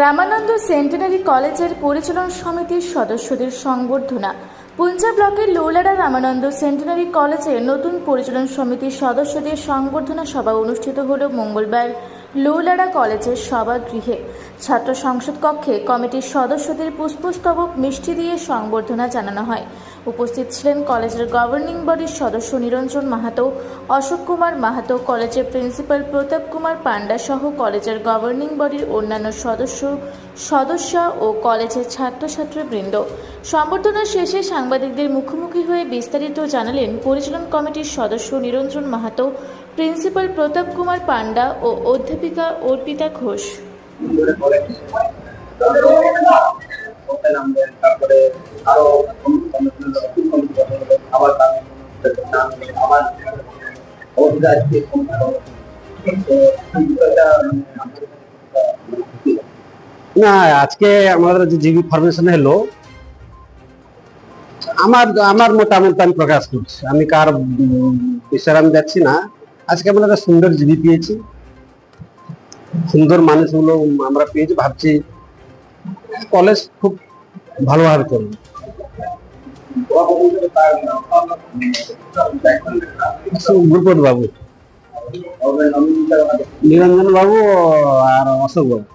Ramananda centenary কলেজের পরিচালন সমিতির সদস্যদের সংবর্ধনা। পুঞ্জা ব্লকের লৌলাড়া রামানন্দ সেন্টেনারি কলেজের নতুন পরিচালন সমিতির সদস্যদের সংবর্ধনা সভা অনুষ্ঠিত হল মঙ্গলবার। লৌলাড়া কলেজের সভাগৃহে ছাত্র সংসদ কক্ষে কমিটির সদস্যদের পুষ্পস্তবক মিষ্টি দিয়ে সংবর্ধনা জানানো হয়। উপস্থিত ছিলেন কলেজের গভর্নিং বডির সদস্য নিরঞ্জন মাহাতো, অশোক কুমার মাহাতো, কলেজের প্রিন্সিপাল প্রতাপ কুমার পান্ডা সহ কলেজের গভর্নিং বডির অন্যান্য সদস্য, সদস্যা ও কলেজের ছাত্রছাত্রীবৃন্দ। সংবর্ধনা শেষে সাংবাদিকদের মুখোমুখি হয়ে বিস্তারিত জানালেন পরিচালন কমিটির সদস্য নিরঞ্জন মাহাতো প্রিন্সিপাল প্রতাপ কুমার পান্ডা ও অধ্যাপিকা অর্পিতা ঘোষ। না, আজকে আমাদের যে জিবি ফরমেশন হলো, আমার আমার মতামত আমি প্রকাশ করছি। আমি কার বিষয়ে আমি যাচ্ছি না। আজকে আমরা একটা সুন্দর জিবি পেয়েছি। সুন্দর মানুষগুলো আমরা পেয়েছি, ভাবছি কলেজ খুব ভালোভাবে চলবে নিরঞ্জন বাবু আর অশোক বাবু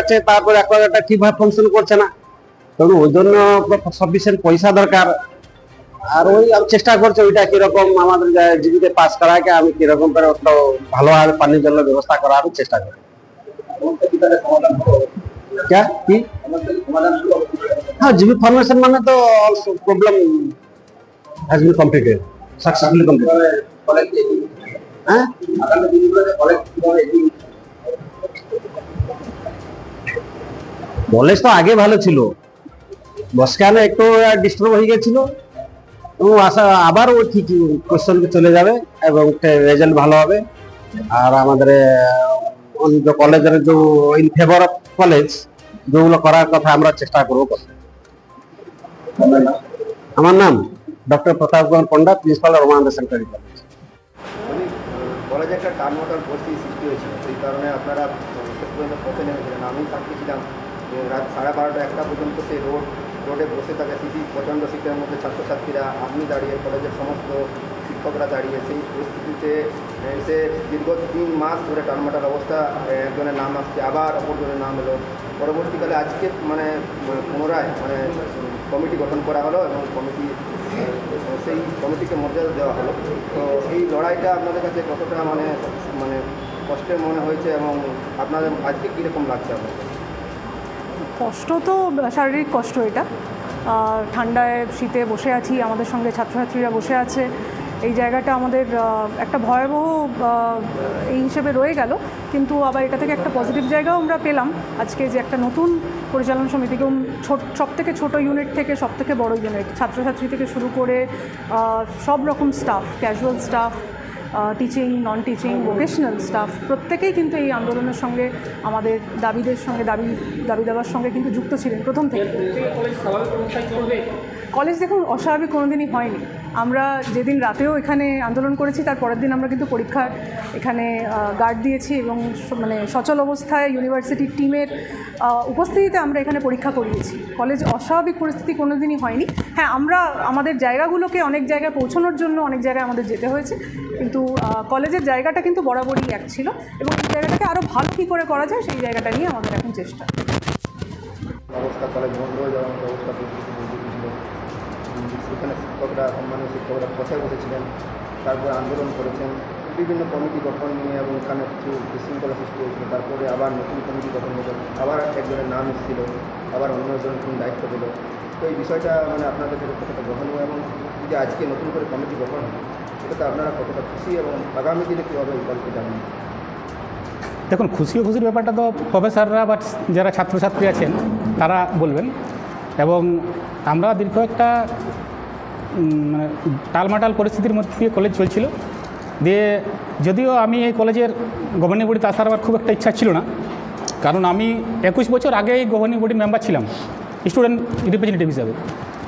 আছে, তারপরে একটা কীভাবে ফাংশন করছে না? তখন ওই জন্য সাফিসিয়েন্ট পয়সা দরকার। আর ওই আমি চেষ্টা করছি ওইটা কীরকম আমাদের জীবিতে পাস করাকে আমি কীরকম করে একটা ভালোভাবে পানীয় জলের ব্যবস্থা করার চেষ্টা করি। কি? হ্যাঁ জিবি ফরমেশন মানে তো problem has been completed successfully completed হ্যাঁ? কলেজ তো আগে ভালো ছিল। বসকানে একটু ডিস্টার্ব হয়ে গেছিল। এবং আশা আবার ও ঠিক কোশ্চেনকে চলে যাবে এবং রেজাল্ট ভালো হবে। আর আমাদের কলেজের যে ইন ফেভার অফ কলেজ যেগুলো করার কথা আমরা চেষ্টা করব। আমার নাম doctor Pratap Kumar Panda principal Ramananda centenary college কলেজে একটা টার্মোটাল পরিস্থিতি সৃষ্টি হয়েছিল সেই কারণে আপনারা পথে নেমেছিলেন। আমি সাক্ষী ছিলাম, যে রাত সাড়ে বারোটা একটা পর্যন্ত সেই রোড রোডে বসে থাকা সিটি প্রচণ্ড শীতের মধ্যে ছাত্রছাত্রীরা আপনি দাঁড়িয়ে কলেজের সমস্ত শিক্ষকরা দাঁড়িয়ে সেই পরিস্থিতিতে এসে দীর্ঘ তিন মাস ধরে টার্মাটাল অবস্থা একজনের নাম আসছে, আবার অপরজনের নাম এলো। পরবর্তীকালে আজকে মানে পুনরায় মানে কমিটি গঠন করা হলো এবং কমিটি সেই কমিটিকে মর্যাদা দেওয়া হলো। তো এই লড়াইটা আপনাদের কাছে কতটা মানে মানে কষ্টের মনে হয়েছে এবং আপনাদের, আজকে কীরকম লাগছে আপনাদের? কষ্ট তো, শারীরিক কষ্ট এটা। ঠান্ডায় শীতে বসে আছি, আমাদের সঙ্গে ছাত্রছাত্রীরা বসে আছে। এই জায়গাটা আমাদের একটা ভয়াবহ এই হিসেবে রয়ে গেল। কিন্তু আবার এটা থেকে একটা পজিটিভ জায়গাও আমরা পেলাম। আজকে যে একটা নতুন পরিচালন সমিতি এবং সব থেকে ছোটো ইউনিট থেকে সব থেকে বড় ইউনিট ছাত্রছাত্রী থেকে শুরু করে সব রকম staff casual staff teaching non teaching vocational staff প্রত্যেকেই কিন্তু এই আন্দোলনের সঙ্গে আমাদের দাবিদের সঙ্গে দাবি দাবি দেওয়ার সঙ্গে কিন্তু যুক্ত ছিলেন প্রথম থেকে। কলেজ দেখুন অস্বাভাবিক কোনোদিনই হয়নি। আমরা যেদিন রাতেও এখানে আন্দোলন করেছি, তার পরের দিন আমরা কিন্তু পরীক্ষার এখানে গার্ড দিয়েছি এবং মানে সচল অবস্থায় ইউনিভার্সিটির টিমের উপস্থিতিতে আমরা এখানে পরীক্ষা করিয়েছি। কলেজ অস্বাভাবিক পরিস্থিতি কোনো দিনই হয়নি। হ্যাঁ আমরা আমাদের জায়গাগুলোকে অনেক জায়গায় পৌঁছানোর জন্য অনেক জায়গায় আমাদের যেতে হয়েছে। কিন্তু কলেজের জায়গাটা কিন্তু বরাবরই এক ছিল এবং এই জায়গাটাকে আরও ভালো কী করে করা যায়, সেই জায়গাটা নিয়ে আমাদের এখন চেষ্টা। অবস্থা কলেজ বন্ধ হয়ে যাওয়ার অবস্থা সেখানে শিক্ষকরা সম্মানীয় শিক্ষকরা কথায় বসেছিলেন, তারপরে আন্দোলন করেছেন, বিভিন্ন কমিটি গঠন নিয়ে এবং এখানে কিছু বিশৃঙ্খলা সৃষ্টি হয়েছিল, তারপরে আবার নতুন কমিটি গঠন হলো, আবার একজনের নাম এসেছিল, আবার অন্য একজন নতুন দায়িত্ব দিল তো এই বিষয়টা মানে আপনাদের কাছে কতটা গ্রহণীয় এবং যদি আজকে নতুন করে কমিটি গঠন হয় সেটাতে আপনারা কতটা খুশি এবং আগামী দিনে কীভাবে এই দলকে যাবেন দেখুন, খুশি খুশির ব্যাপারটা তো প্রফেসররা বা যারা ছাত্রছাত্রী আছেন, তারা বলবেন। এবং আমরা দীর্ঘ একটা মানে টালমাটাল পরিস্থিতির মধ্যে দিয়ে কলেজ চলছিল। দিয়ে যদিও আমি এই কলেজের গভর্নিং বডিতে আসার আমার খুব একটা ইচ্ছা ছিল না। কারণ আমি একুশ বছর আগে এই গভর্নিং বডির মেম্বার ছিলাম স্টুডেন্ট রিপ্রেজেন্টেটিভ হিসাবে।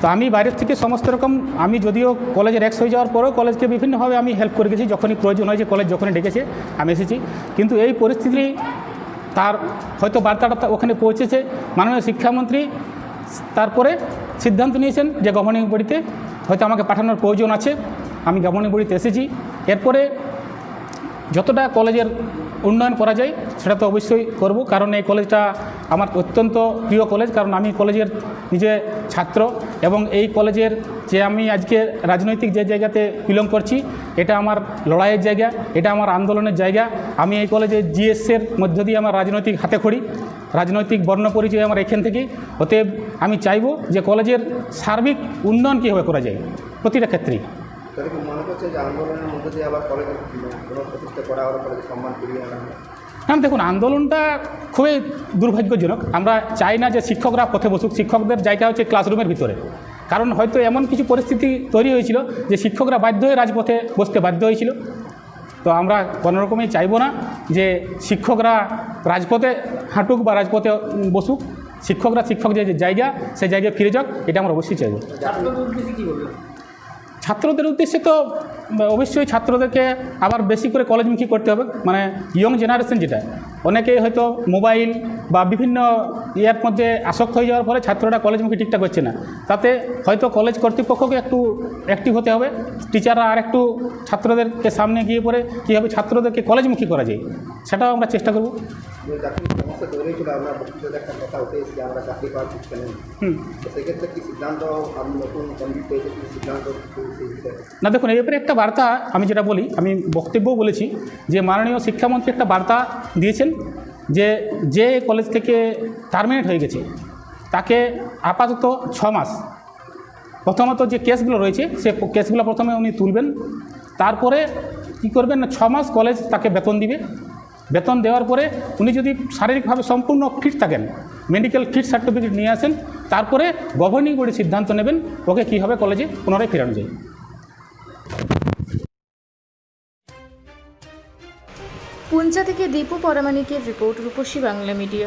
তো আমি বাইরের থেকে সমস্ত রকম, আমি যদিও কলেজের এক্স হয়ে যাওয়ার পরেও কলেজকে বিভিন্নভাবে আমি হেল্প করে গেছি, যখনই প্রয়োজন হয়েছে কলেজ যখনই ডেকেছে, আমি এসেছি। কিন্তু এই পরিস্থিতি তার হয়তো বার্তাটা ওখানে পৌঁছেছে। মাননীয় শিক্ষামন্ত্রী তারপরে সিদ্ধান্ত নিয়েছেন যে গভর্নিং বডিতে হয়তো আমাকে পাঠানোর প্রয়োজন আছে। আমি গভর্নিং বডিতে এসেছি। এরপরে যতটা কলেজের উন্নয়ন করা যায়, সেটা তো অবশ্যই করব। কারণ এই কলেজটা আমার অত্যন্ত প্রিয় কলেজ। কারণ আমি কলেজের নিজে ছাত্র এবং এই কলেজের যে আমি আজকে রাজনৈতিক যে জায়গাতে বিলং করছি, এটা আমার লড়াইয়ের জায়গা, এটা আমার আন্দোলনের জায়গা। আমি এই কলেজে জিএসের মধ্য দিয়ে আমার রাজনৈতিক হাতে খড়ি। রাজনৈতিক বর্ণ পরিচয় আমার এখান থেকেই অতএব আমি চাইব যে কলেজের সার্বিক উন্নয়ন কীভাবে করা যায় প্রতিটা ক্ষেত্রেই? হ্যাঁ দেখুন আন্দোলনটা খুবই দুর্ভাগ্যজনক। আমরা চাই না যে শিক্ষকরা পথে বসুক শিক্ষকদের জায়গা হচ্ছে ক্লাসরুমের ভিতরে। কারণ হয়তো এমন কিছু পরিস্থিতি তৈরি হয়েছিল যে শিক্ষকরা বাধ্য হয়ে রাজপথে বসতে বাধ্য হয়েছিল। তো আমরা কোনো রকমই চাইব না যে শিক্ষকরা রাজপথে হাঁটুক বা রাজপথে বসুক, শিক্ষকরা শিক্ষক যে জায়গা সেই জায়গায় ফিরে যাক, এটা আমরা অবশ্যই চাইব। ছাত্রদের উদ্দেশ্যে তো অবশ্যই ছাত্রদেরকে আবার বেশি করে কলেজমুখী করতে হবে মানে ইয়ং জেনারেশন যেটা অনেকে হয়তো মোবাইল বা বিভিন্ন ইয়ের মধ্যে আসক্ত হয়ে যাওয়ার ফলে ছাত্ররা কলেজমুখী ঠিকঠাক হচ্ছে না। তাতে হয়তো কলেজ কর্তৃপক্ষকে একটু অ্যাক্টিভ হতে হবে টিচাররা আর একটু ছাত্রদেরকে সামনে গিয়ে পরে কীভাবে ছাত্রদেরকে কলেজমুখী করা যায়, সেটাও আমরা চেষ্টা করব। যে বক্তৃতাতে একটা কথা এসেছে আমরা চাকরি পাওয়ার নেই। সেক্ষেত্রে কি সিদ্ধান্ত আপনি নতুন কমিটি কি সিদ্ধান্ত না দেখুন এই ব্যাপারে একটা বার্তা আমি যেটা বলি আমি বক্তব্য বলেছি যে মাননীয় শিক্ষামন্ত্রী একটা বার্তা দিয়েছেন যে যে কলেজ থেকে টার্মিনেট হয়ে গেছে তাকে আপাতত ছ মাস। প্রথমত যে কেসগুলো রয়েছে সে কেসগুলো প্রথমে উনি তুলবেন তারপরে কি করবেন না ছ মাস কলেজ তাকে বেতন দিবে। বেতন দেওয়ার পরে উনি যদি শারীরিকভাবে সম্পূর্ণ ফিট থাকেন মেডিকেল ফিট সার্টিফিকেট নিয়ে আসেন, তারপরে গভর্নিং বডি সিদ্ধান্ত নেবেন, ওকে কীভাবে কলেজে পুনরায় ফেরানো যায়। পুঞ্জা থেকে দীপু পরামানিকের রিপোর্ট রূপসী বাংলা মিডিয়া।